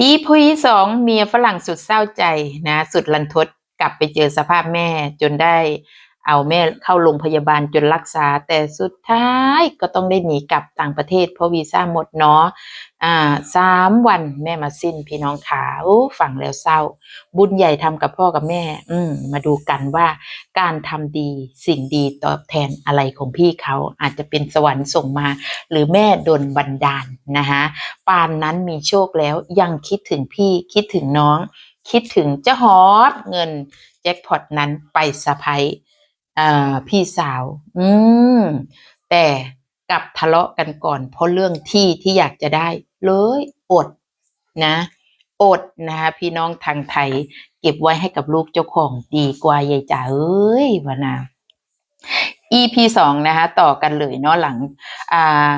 อีพีสองเมียฝรั่งสุดเศร้าใจนะ สุดลันทดกลับไปเจอสภาพแม่จนได้ เอาแม่เข้าโรงพยาบาลจนรักษา แต่สุดท้ายก็ต้องได้หนีกลับต่างประเทศ เพราะวีซ่าหมดเนาะอ่าสามวันแม่มาสิ้นพี่น้องขาอู้ฟังแล้วเศร้า บุญใหญ่ทำกับพ่อกับแม่ อืมมาดูกันว่า การทำดีสิ่งดีตอบแทนอะไรของพี่เขาอาจจะเป็นสวรรค์ส่งมา หรือแม่โดนบันดาลนะคะปานนั้นมีโชคแล้วยังคิดถึงพี่คิดถึงน้อง คิดถึงเจ้าฮอตเงินแจ็คพอตนั้นไปสะพาย พี่สาว อืม แต่กลับทะเลาะกันก่อน เพราะเรื่องที่ที่อยากจะได้ เลยอดนะอดนะคะพี่น้องทางไทย เก็บไว้ให้กับลูกเจ้าของดีกว่ายายจ๋าเอ้ยวะนา EP สองนะคะต่อกันเลยเนาะหลังอ่า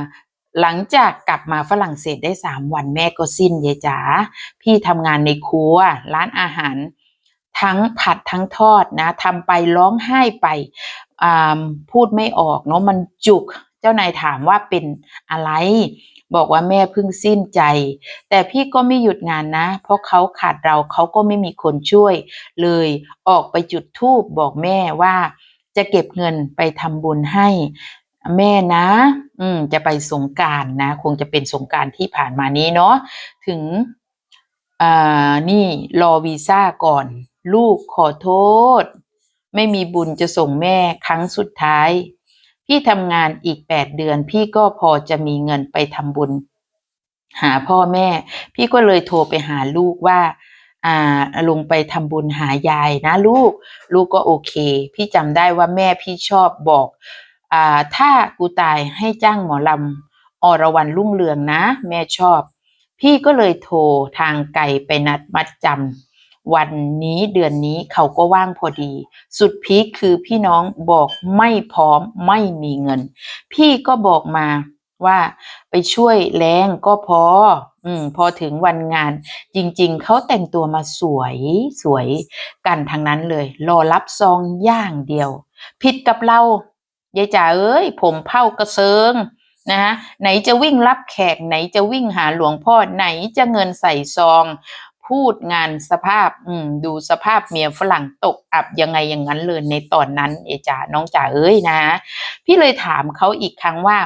หลังจากกลับมาฝรั่งเศสได้สามวันแม่ก็สิ้นยายจ๋าพี่ทำงานในครัว ร้านอาหาร ทั้งผัดทั้งทอดนะทำไปร้องไห้ไปพูดไม่ออกเนาะมันจุกเจ้านายถามว่าเป็นอะไร บอกว่าแม่เพิ่งสิ้นใจ แต่พี่ก็ไม่หยุดงานนะ เพราะเขาขาดเราเขาก็ไม่มีคนช่วย เลยออกไปจุดธูปบอกแม่ว่าจะเก็บเงินไปทำบุญให้แม่นะ อืม จะไปสงการนะ คงจะเป็นสงการที่ผ่านมานี้เนาะ ถึง อ่า นี่รอวีซ่าก่อน ลูกขอโทษ ไม่มีบุญจะส่งแม่ครั้งสุดท้าย พี่ทำงานอีกแปดเดือน พี่ก็พอจะมีเงินไปทำบุญ หาพ่อแม่ พี่ก็เลยโทรไปหาลูกว่าอ่าลงไปทำบุญหายายนะลูก ลูกก็โอเค พี่จำได้ว่าแม่พี่ชอบบอกอ่าถ้ากูตายให้จ้างหมอลำอรวรรณรุ่งเรืองนะ แม่ชอบ พี่ก็เลยโทรทางไกลไปนัดมัดจำ วันนี้เดือนนี้เขาก็ว่างพอดี สุดพีคคือพี่น้องบอกไม่พร้อมไม่มีเงิน พี่ก็บอกมาว่าไปช่วยแรงก็พอ อืม พอถึงวันงาน จริง ๆ เขาแต่งตัวมาสวยสวยกันทั้งนั้นเลย รอรับซองอย่างเดียว ผิดกับเรายายจ๋าเอ้ย ผมเผากระเซิงนะฮะไหนจะวิ่งรับแขกไหนจะวิ่งหาหลวงพ่อไหนจะเงินใส่ซอง พูดงานสภาพ อืม ดูสภาพเมียฝรั่งตกอับยังไงอย่างนั้นเลยในตอนนั้นเอจ๋าน้องจ๋าเอ้ยนะ พี่เลยถามเขาอีกครั้งว่า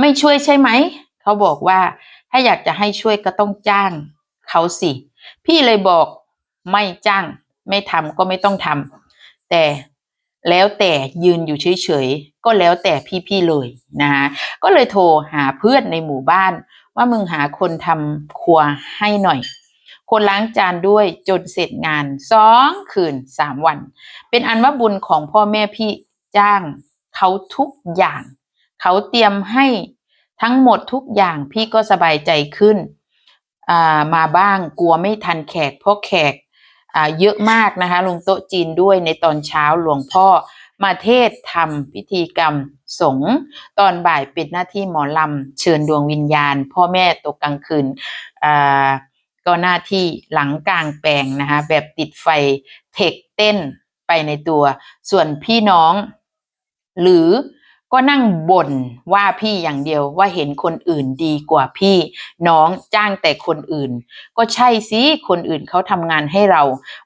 ไม่ช่วยใช่ไหมเขาบอกว่า ถ้าอยากจะให้ช่วยก็ต้องจ้างเขาสิ พี่เลยบอกไม่จ้าง ไม่ทำก็ไม่ต้องทำแต่แล้วแต่ยืนอยู่เฉยๆ ก็แล้วแต่พี่ๆเลยนะคะก็เลยโทรหาเพื่อนในหมู่บ้าน ว่ามึงหาคนทำครัวให้หน่อย คนล้างจานด้วยจนเสร็จงานสองคืนสามวัน เป็นอันว่าบุญของพ่อแม่พี่จ้างเขาทุกอย่าง เขาเตรียมให้ทั้งหมดทุกอย่างพี่ก็สบายใจขึ้นามาบ้างกลัวไม่ทันแขกเพราะแขกเยอะมากนะคะลงโต๊ะจีนด้วยในตอนเช้าหลวงพ่อมาเทศทำพิธีกรรมสงตอนบ่ายป็นหน้าที่หมอลำ เชิญดวงวิญญาณ พ่อแม่ตกกลางคืนอา ก็หน้าที่หลังกลางแปลงนะคะแบบติดไฟเทคเต้นไปในตัว ส่วนพี่น้อง หรือก็นั่งบ่นว่าพี่อย่างเดียวว่าเห็นคนอื่นดีกว่าพี่น้องจ้างแต่คนอื่น ก็ใช่สิคนอื่นเขาทำงานให้เรา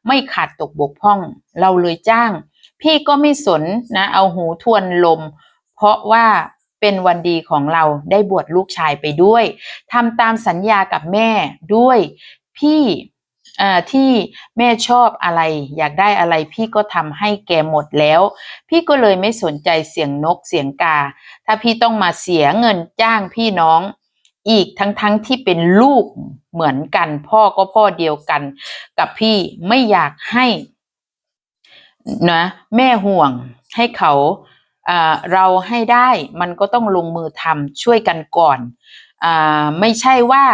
ไม่ขาดตกบกพร่อง เราเลยจ้าง พี่ก็ไม่สนนะ เอาหูทวนลม เพราะว่า เป็นวันดีของเราได้บวชลูกชายไปด้วยทำตามสัญญากับแม่ด้วย พี่อ่าที่แม่ชอบอะไร อยากได้อะไรพี่ก็ทำให้แกหมดแล้ว พี่ก็เลยไม่สนใจเสียงนกเสียงกา ถ้าพี่ต้องมาเสียเงินจ้างพี่น้อง อีกทั้งๆทที่เป็นลูกเหมือนกัน พ่อก็พ่อเดียวกัน กับพี่ไม่อยากให้นะแม่ห่วงให้เขา เราให้ได้มันก็ต้องลงมือทำช่วยกันก่อนอไม่ใช่ว่า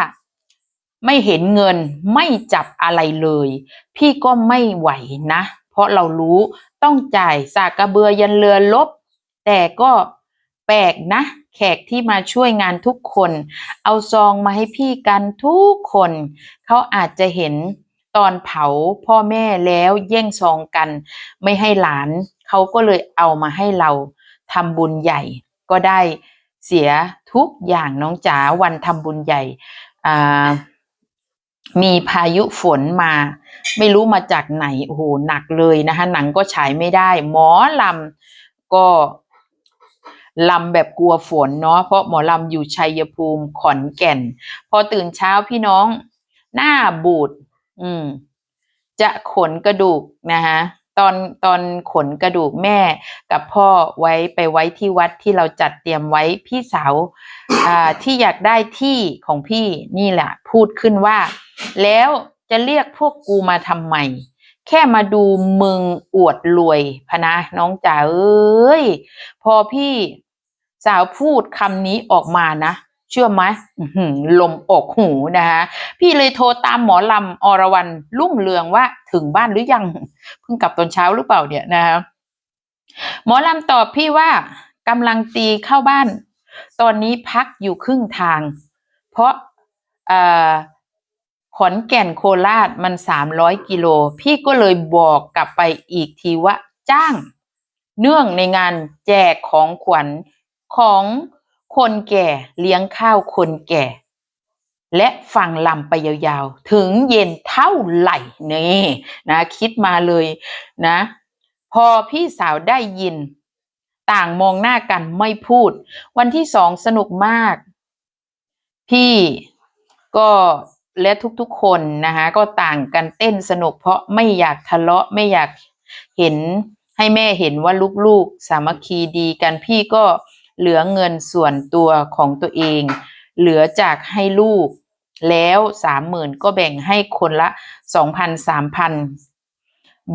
ไม่เห็นเงินไม่จับอะไรเลย พี่ก็ไม่ไหวนะ เพราะเรารู้ต้องจ่ายสากกระเบือยันเรือลบ แต่ก็แปลกนะ แขกที่มาช่วยงานทุกคน เอาซองมาให้พี่กันทุกคน เขาอาจจะเห็นตอนเผาพ่อแม่แล้วแย่งซองกัน ไม่ให้หลาน เขาก็เลยเอามาให้เรา ทำบุญใหญ่ ก็ได้เสียทุกอย่างน้องจ๋าวันทำบุญใหญ่มีพายุฝนมา ไม่รู้มาจากไหนโอ้โหหนักเลยนะคะหนังก็ฉายไม่ได้ หมอลำก็ลำแบบกลัวฝนเนาะเพราะหมอลำอยู่ชัยภูมิขอนแก่น พอตื่นเช้าพี่น้องหน้าบูด อืม จะขนกระดูกนะคะ ตอนตอนขนกระดูกแม่กับพ่อไว้ไปไว้ที่วัดที่เราจัดเตรียมไว้พี่สาวอ่าที่อยากได้ที่ของพี่นี่แหละพูดขึ้นว่า แล้วจะเรียกพวกกูมาทำไมแค่มาดูมึงอวดรวยพนะน้องจ๋าเอ้ย พอพี่สาวพูดคำนี้ออกมานะ เชื่อไหมลมอกหูนะคะพี่เลยโทรตามหมอลำอรวรรณรุ่งเรืองว่าถึงบ้านหรือยังเพิ่งกลับตอนเช้าหรือเปล่าเนี่ยนะคะหมอลำตอบพี่ว่ากำลังตีเข้าบ้าน ตอนนี้พักอยู่ครึ่งทาง เพราะขอนแก่นโคราชมันสามร้อยกิโล พี่ก็เลยบอกกลับไปอีกทีว่าจ้าง เนื่องในงานแจกของขวัญของ คนแก่เลี้ยงข้าวคนแก่ และฟังลำไปยาวๆ ถึงเย็นเท่าไหร่นี่นะ คิดมาเลยนะ พอพี่สาวได้ยิน ต่างมองหน้ากันไม่พูด วันที่สองสนุกมาก พี่ก็และทุกๆคนนะคะก็ต่างกันเต้นสนุกเพราะไม่อยากทะเลาะไม่อยากเห็นให้แม่เห็นว่าลูกๆ สามัคคีดีกันพี่ก็ เหลือเงินส่วนตัวของตัวเอง เหลือจากให้ลูก แล้วสามหมื่นก็แบ่งให้คนละสองพันสามพัน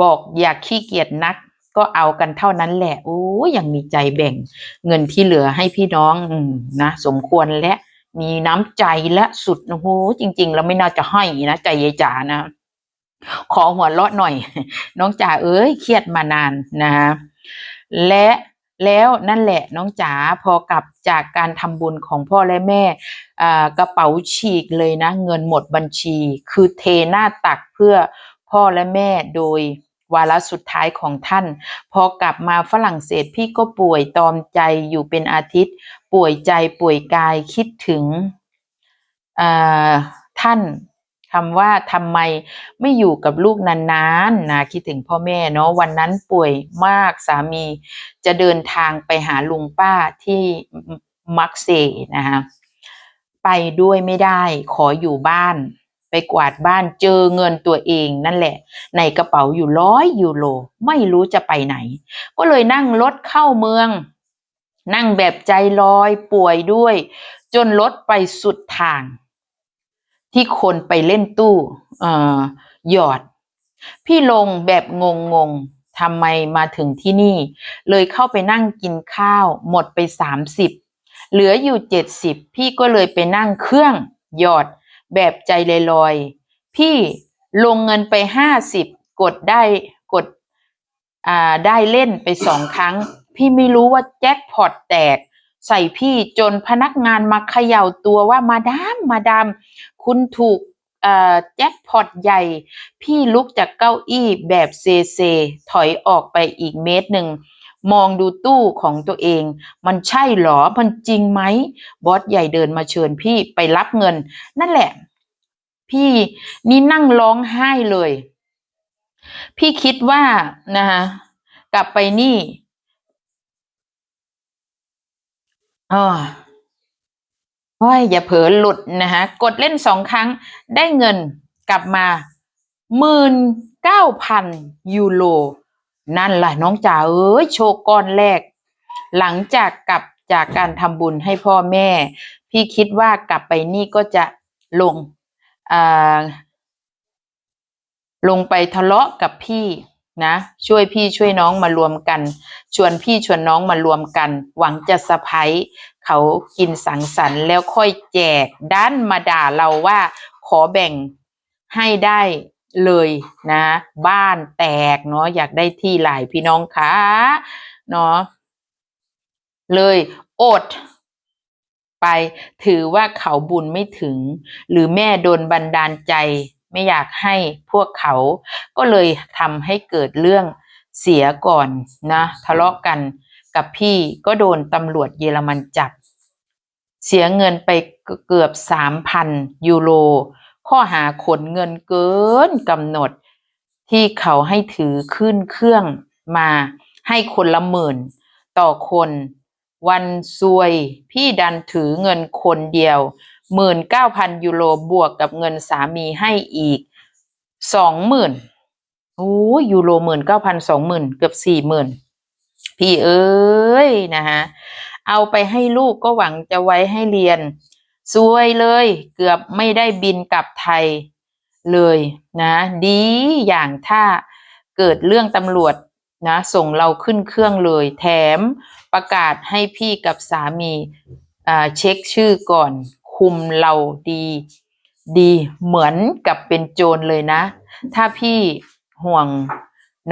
บอกอยากขี้เกียจนัก ก็เอากันเท่านั้นแหละโอ้ยังมีใจแบ่ง เงินที่เหลือให้พี่น้องอนะสมควรและมีน้ำใจและสุดโอ้โหจริง ๆ เราไม่น่าจะให้นะใจยายจ๋านะ ขอหัวเราะหน่อย น้องจ๋าเอ้ยเครียดมานานนะและ แล้วนั่นแหละน้องจ๋าพอกลับจากการทำบุญของพ่อและแม่กระเป๋าฉีกเลยนะ เงินหมดบัญชี คือเทหน้าตักเพื่อพ่อและแม่โดยวาระสุดท้ายของท่าน พอกลับมาฝรั่งเศสพี่ก็ป่วยตอมใจอยู่เป็นอาทิตย์ ป่วยใจป่วยกายคิดถึงท่าน คำว่าทำไมไม่อยู่กับลูกนานๆนะคิดถึงพ่อแม่เนาะวันนั้นป่วยมากสามี จะเดินทางไปหาลุงป้าที่มักเซนะคะไปด้วยไม่ได้ขออยู่บ้าน ไปกวาดบ้านเจอเงินตัวเองนั่นแหละ ในกระเป๋าอยู่ร้อยยูโรไม่รู้จะไปไหน ก็เลยนั่งรถเข้าเมือง นั่งแบบใจลอยป่วยด้วย จนรถไปสุดทาง ที่คนไปเล่นตู้หยอด พี่ลงแบบงงงๆทำไมมาถึงที่นี่ เลยเข้าไปนั่งกินข้าว หมดไปสามสิบเหลืออยู่เจ็ดสิบพี่ก็เลยไปนั่งเครื่องหยอด แบบใจลอยๆพี่ลงเงินไปห้าสิบกดได้กดอ่าได้เล่นไปสองครั้ง พี่ไม่รู้ว่าแจ็คพอตแตก ใส่พี่จนพนักงานมาเขย่าตัวว่ามาดามมาดาม คุณถูกแจ็คพอตใหญ่ พี่ลุกจากเก้าอี้แบบเซเซ ถอยออกไปอีกเมตรหนึ่ง มองดูตู้ของตัวเอง มันใช่หรอ มันจริงไหม บอสใหญ่เดินมาเชิญพี่ไปรับเงิน นั่นแหละ พี่นี่นั่งร้องไห้เลย พี่คิดว่านะคะกลับไปนี่อ๋อ โอ้ยอย่าเผลอหลุดนะคะกดเล่นสองครั้งได้เงินกลับมาหมื่นเก้าพันยูโรนั่นแหละน้องจ๋าเอ้ยโชว์ก้อนแรก หลังจากกลับจากการทำบุญให้พ่อแม่ พี่คิดว่ากลับไปนี่ก็จะลงอ่าลงไปทะเลาะกับพี่ นะ ช่วยพี่ช่วยน้องมารวมกัน ชวนพี่ชวนน้องมารวมกัน หวังจะสะพ้ยเขากินสังสรรค์แล้วค่อยแจกด้านมาด่าเราว่าขอแบ่งให้ได้เลยนะ บ้านแตกเนาะอยากได้ที่หลายพี่น้องคะเนาะเลยอดไปถือว่าเขาบุญไม่ถึง หรือแม่โดนบันดาลใจ ไม่อยากให้พวกเขา ก็เลยทำให้เกิดเรื่องเสียก่อนนะ ทะเลาะกันกับพี่ก็โดนตำรวจเยอรมันจับ เสียเงินไปเกือบสามพันยูโร ข้อหาขนเงินเกินกำหนด ที่เขาให้ถือขึ้นเครื่องมาให้คนละหมื่น ต่อคน วันซวยพี่ดันถือเงินคนเดียว หมื่นเก้าพันยูโรบวกกับเงินสามีให้อีกสองหมื่นโอ้ยยูโรหมื่นเก้าพันสองหมื่นเกือบสี่หมื่นพี่เอ้ยนะฮะเอาไปให้ลูกก็หวังจะไว้ให้เรียนซวยเลย เกือบไม่ได้บินกลับไทยเลยนะ ดีอย่างถ้าเกิดเรื่องตำรวจนะส่งเราขึ้นเครื่องเลย แถมประกาศให้พี่กับสามีเช็คชื่อก่อน คุมเราดี ดีเหมือนกับเป็นโจรเลยนะ ถ้าพี่ห่วง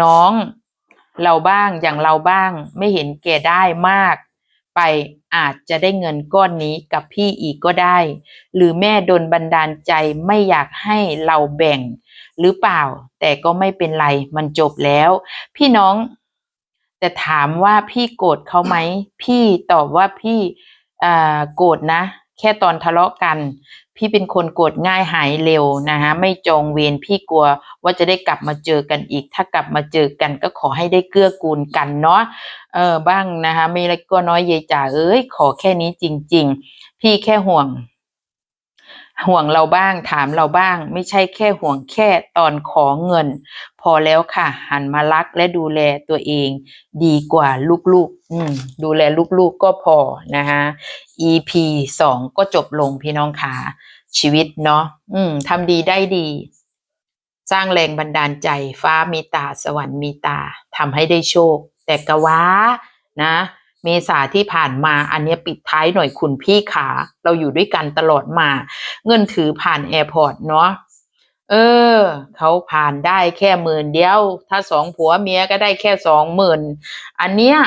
น้องเราบ้างอย่างเราบ้างไม่เห็นแก่ได้มาก ไปอาจจะได้เงินก้อนนี้กับพี่อีกก็ได้ หรือแม่โดนบันดาลใจไม่อยากให้เราแบ่งหรือเปล่า แต่ก็ไม่เป็นไรมันจบแล้ว พี่น้องแต่ถามว่าพี่โกรธเขาไหม พี่ตอบว่าพี่อ่าโกรธนะ ค่ตอนทะเลาะกัน พี่เป็นคนโกรธง่ายหายเร็วนะฮะไม่จองเวรพี่กลัวว่าจะได้กลับมาเจอกันอีก ถ้ากลับมาเจอกันก็ขอให้ได้เกื้อกูลกันเนาะเออบ้างนะคะไม่เล็กก็น้อยเยจ๋าเอ้ยขอแค่นี้จริง ๆ พี่แค่ห่วง ห่วงเราบ้างถามเราบ้าง ไม่ใช่แค่ห่วงแค่ตอนขอเงิน พอแล้วค่ะ หันมารักและดูแลตัวเอง ดีกว่าลูกๆ อืม ดูแลลูกๆก็พอนะคะ EP สองก็จบลงพี่น้องขาชีวิตเนาะอืมทำดีได้ดี สร้างแรงบันดาลใจ ฟ้ามีตาสวรรค์มีตาทำให้ได้โชค แต่กะว้านะ เมษาที่ผ่านมาอันนี้ปิดท้ายหน่อยคุณพี่ขาเราอยู่ด้วยกันตลอดมา เงินถือผ่านแอร์พอร์ตเนาะเออ เขาผ่านได้แค่หมื่นเดียว ถ้าสองผัวเมียก็ได้แค่สองหมื่นอันเนี้ย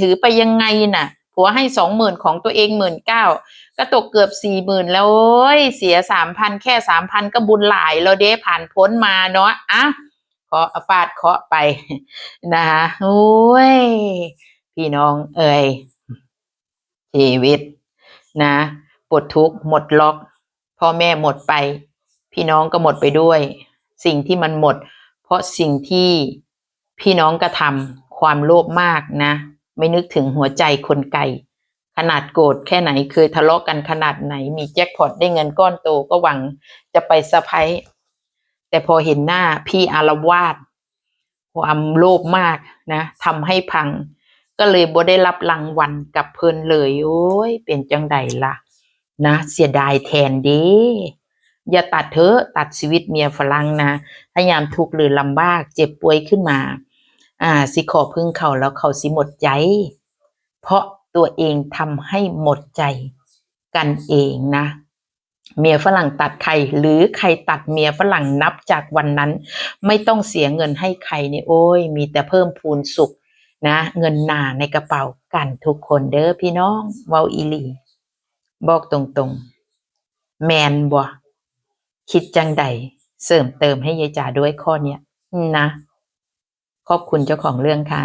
ถือไปยังไงน่ะ ผัวให้สองหมื่นของตัวเองหมื่นเก้าก็ตกเกือบสี่หมื่นแล้วโอ้ยเสียสามพันแค่สามพันก็บุญหลายแล้วเด้ผ่านพ้นมาเนาะอะขอฟาดเคาะไปนะคะโอ้ย พี่น้องเอ่ยชีวิตนะปลดทุกข์หมดล็อกพ่อแม่หมดไป พี่น้องก็หมดไปด้วย สิ่งที่มันหมด เพราะสิ่งที่พี่น้องกระทำความโลภมากนะ ไม่นึกถึงหัวใจคนไกลขนาดโกรธแค่ไหนเคยทะเลาะกันขนาดไหน มีแจ็คพอตได้เงินก้อนโตก็หวังจะไปสะพายแต่พอเห็นหน้าพี่อารวาสความโลภมากนะทำให้พัง ก็เลยบ่ได้รับรางวัลกับเพิ่นเลย โอ้ย เป็นจังใดล่ะ นะ เสียดายแทนเด้อย่าตัดเถอะตัดชีวิตเมียฝรั่งนะพยายามทุกข์หรือลำบาก เจ็บป่วยขึ้นมา อ่า สิขอพึ่งเขาแล้วเขาสิหมดใจ เพราะตัวเองทำให้หมดใจกันเองนะ เมียฝรั่งตัดใคร หรือใครตัดเมียฝรั่งนับจากวันนั้น ไม่ต้องเสียเงินให้ใครเนี่ยโอ้ย มีแต่เพิ่มพูนสุข นะเงินหนาในกระเป๋ากันทุกคนเด้อพี่น้องเว้าอีลี บอกตรงๆ แมนบ่คิดจังใดเสริมเติมให้ยายจ๋าด้วยข้อเนี้ยนะ ขอบคุณเจ้าของเรื่องค่ะ